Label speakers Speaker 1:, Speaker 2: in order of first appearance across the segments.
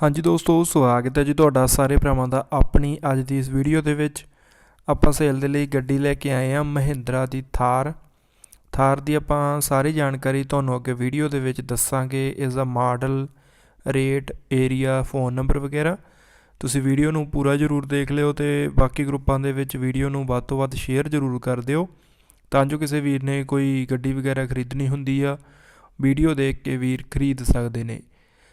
Speaker 1: ਹਾਂਜੀ ਦੋਸਤੋ, ਸਵਾਗਤ ਹੈ ਜੀ ਤੁਹਾਡਾ ਸਾਰੇ ਭਰਾਵਾਂ ਦਾ ਆਪਣੀ ਅੱਜ ਦੀ ਇਸ ਵੀਡੀਓ ਦੇ ਵਿੱਚ। ਆਪਾਂ ਸੇਲ ਦੇ ਲਈ ਗੱਡੀ ਲੈ ਕੇ ਆਏ ਹਾਂ ਮਹਿੰਦਰਾ ਦੀ ਥਾਰ। ਥਾਰ ਦੀ ਆਪਾਂ ਸਾਰੀ ਜਾਣਕਾਰੀ ਤੁਹਾਨੂੰ ਅੱਗੇ ਵੀਡੀਓ ਦੇ ਵਿੱਚ ਦੱਸਾਂਗੇ। ਇਸ ਦਾ model, rate, area, phone number ਵਗੈਰਾ। ਤੁਸੀਂ ਵੀਡੀਓ ਨੂੰ ਪੂਰਾ ਜ਼ਰੂਰ ਦੇਖ ਲਿਓ ਤੇ ਬਾਕੀ ਗਰੁੱਪਾਂ ਦੇ ਵਿੱਚ ਵੀਡੀਓ ਨੂੰ ਵੱਧ ਤੋਂ ਵੱਧ ਸ਼ੇਅਰ ਜ਼ਰੂਰ ਕਰ ਦਿਓ। ਤਾਂ ਜੋ ਕਿਸੇ ਵੀਰ ਨੇ ਕੋਈ ਗੱਡੀ ਵਗੈਰਾ ਖਰੀਦਣੀ ਹੁੰਦੀ ਆ, ਵੀਡੀਓ ਦੇਖ ਕੇ ਵੀਰ ਖਰੀਦ ਸਕਦੇ ਨੇ।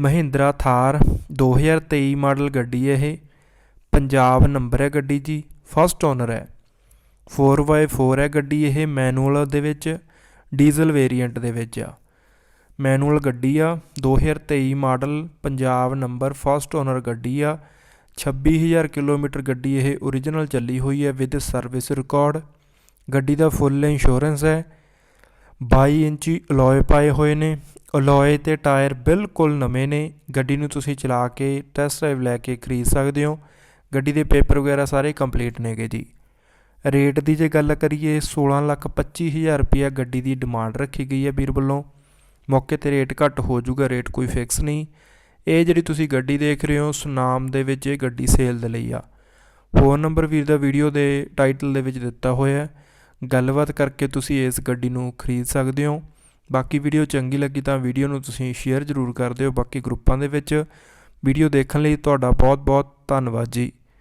Speaker 1: ਮਹਿੰਦਰਾ ਥਾਰ 2023 ਮਾਡਲ ਗੱਡੀ ਹੈ ਇਹ। ਪੰਜਾਬ ਨੰਬਰ ਹੈ ਗੱਡੀ ਜੀ ਫਸਟ ਓਨਰ ਹੈ। 4x4 ਹੈ ਗੱਡੀ ਇਹ ਮੈਨੂਅਲ ਦੇ ਵਿੱਚ ਡੀਜ਼ਲ ਵੇਰੀਐਂਟ ਦੇ ਵਿੱਚ ਆ। ਮੈਨੂਅਲ ਗੱਡੀ ਆ 2023 model, Punjab number first owner ਗੱਡੀ ਆ। 26000 ਕਿਲੋਮੀਟਰ ਗੱਡੀ ਇਹ ਓਰੀਜਨਲ ਚੱਲੀ ਹੋਈ ਹੈ ਵਿਦ ਸਰਵਿਸ ਰਿਕਾਰਡ ਗੱਡੀ ਦਾ ਫੁੱਲ ਇੰਸ਼ੋਰੈਂਸ ਹੈ। 22 ਇੰਚੀ ਅਲੋਏ ਪਾਏ ਹੋਏ ਨੇ। ਅਲੋਏ ਤੇ ਟਾਇਰ ਬਿਲਕੁਲ ਨਵੇਂ ਨੇ। ਗੱਡੀ ਨੂੰ ਤੁਸੀਂ ਚਲਾ ਕੇ ਟੈਸਟ ਡਰਾਈਵ ਲੈ ਕੇ ਖਰੀਦ ਸਕਦੇ ਹੋ। ਗੱਡੀ ਦੇ ਪੇਪਰ ਵਗੈਰਾ ਸਾਰੇ ਕੰਪਲੀਟ ਨੇਗੇ ਜੀ। ਰੇਟ ਦੀ ਜੇ ਗੱਲ ਕਰੀਏ 16 ਲੱਖ 25000 ਰੁਪਇਆ ਗੱਡੀ ਦੀ ਡਿਮਾਂਡ ਰੱਖੀ ਗਈ ਹੈ ਵੀਰ ਵੱਲੋਂ। ਮੌਕੇ ਤੇ ਰੇਟ ਘੱਟ ਹੋ ਜਾਊਗਾ ਰੇਟ ਕੋਈ ਫਿਕਸ ਨਹੀਂ। ਇਹ ਜਿਹੜੀ ਤੁਸੀਂ ਗੱਡੀ ਦੇਖ ਰਹੇ ਹੋ, ਸੁਨਾਮ ਦੇ ਵਿੱਚ ਇਹ ਗੱਡੀ ਸੇਲ ਦੇ ਲਈ ਆ। ਫੋਨ ਨੰਬਰ ਵੀਰ ਦਾ ਵੀਡੀਓ ਦੇ ਟਾਈਟਲ ਦੇ ਵਿੱਚ ਦਿੱਤਾ ਹੋਇਆ ਹੈ। ਗੱਲਬਾਤ ਕਰਕੇ ਤੁਸੀਂ ਇਸ ਗੱਡੀ ਨੂੰ ਖਰੀਦ ਸਕਦੇ ਹੋ। ਬਾਕੀ ਵੀਡੀਓ ਚੰਗੀ ਲੱਗੀ ਤਾਂ ਵੀਡੀਓ ਨੂੰ ਤੁਸੀਂ ਸ਼ੇਅਰ ਜ਼ਰੂਰ ਕਰ ਦਿਓ। ਬਾਕੀ ਗਰੁੱਪਾਂ ਦੇ ਵਿੱਚ ਵੀਡੀਓ ਦੇਖਣ ਲਈ ਤੁਹਾਡਾ ਬਹੁਤ ਬਹੁਤ ਧੰਨਵਾਦ ਜੀ।